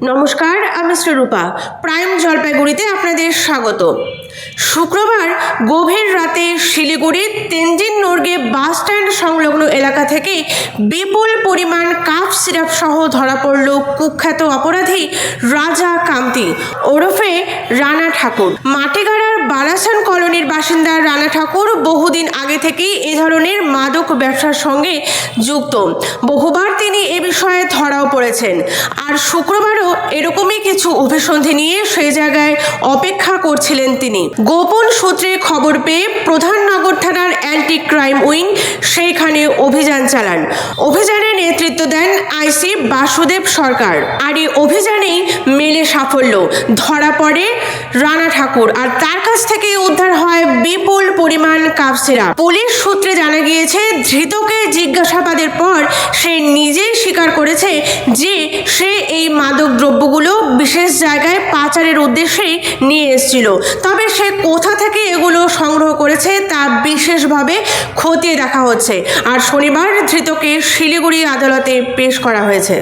নমস্কার, আমি শ্রীরূপা। প্রাইম জলপাইগুড়িতে আপনাদের স্বাগত। শুক্রবার গভীর রাতে শিলিগুড়ির তেনজিং নর্গে বাস স্ট্যান্ড সংলগ্ন এলাকা থেকে বিপুল পরিমাণ কাপ সিরাপ সহ ধরা পড়ল কুখ্যাত অপরাধী রাজা কান্তি ওরফে রানা ঠাকুর। মাটিগাড়ার বালাসান কলোনির বাসিন্দা রানা ঠাকুর বহুদিন আগে থেকেই এ ধরনের মাদক ব্যবসার সঙ্গে যুক্ত। বহুবার তিনি এ বিষয়ে পড়েছেন আর শুক্রবারও এরকমই কিছু অভিসন্ধি নিয়ে সেই জায়গায় অপেক্ষা করছিলেন তিনি। গোপন সূত্রে খবর পেয়ে প্রধাননগর থানার অ্যান্টি ক্রাইম উইং সেইখানে অভিযান চালান। অভিযানে নেতৃত্ব দেন আইসি বাসুদেব সরকার। আর এই অভিযানেই মেলে সাফল্য। ধরা পড়ে রানা ঠাকুর। আর তার কাছ থেকে পরিমাণ কাপ সিরাপ। পুলিশ সূত্রে জানা গিয়েছে, ধৃতকে জিজ্ঞাসাবাদের পর সে নিজেই স্বীকার করেছে যে সে এই মাদক দ্রব্যগুলো বিশেষ জায়গায় পাচারের উদ্দেশ্যেই নিয়ে এসেছিল। তবে সে কোথা থেকে এগুলো সংগ্রহ করেছে তা বিশেষভাবে খতিয়ে দেখা হচ্ছে। আর শনিবার ধৃতকে শিলিগুড়ি আদালতে পেশ করা হয়েছে।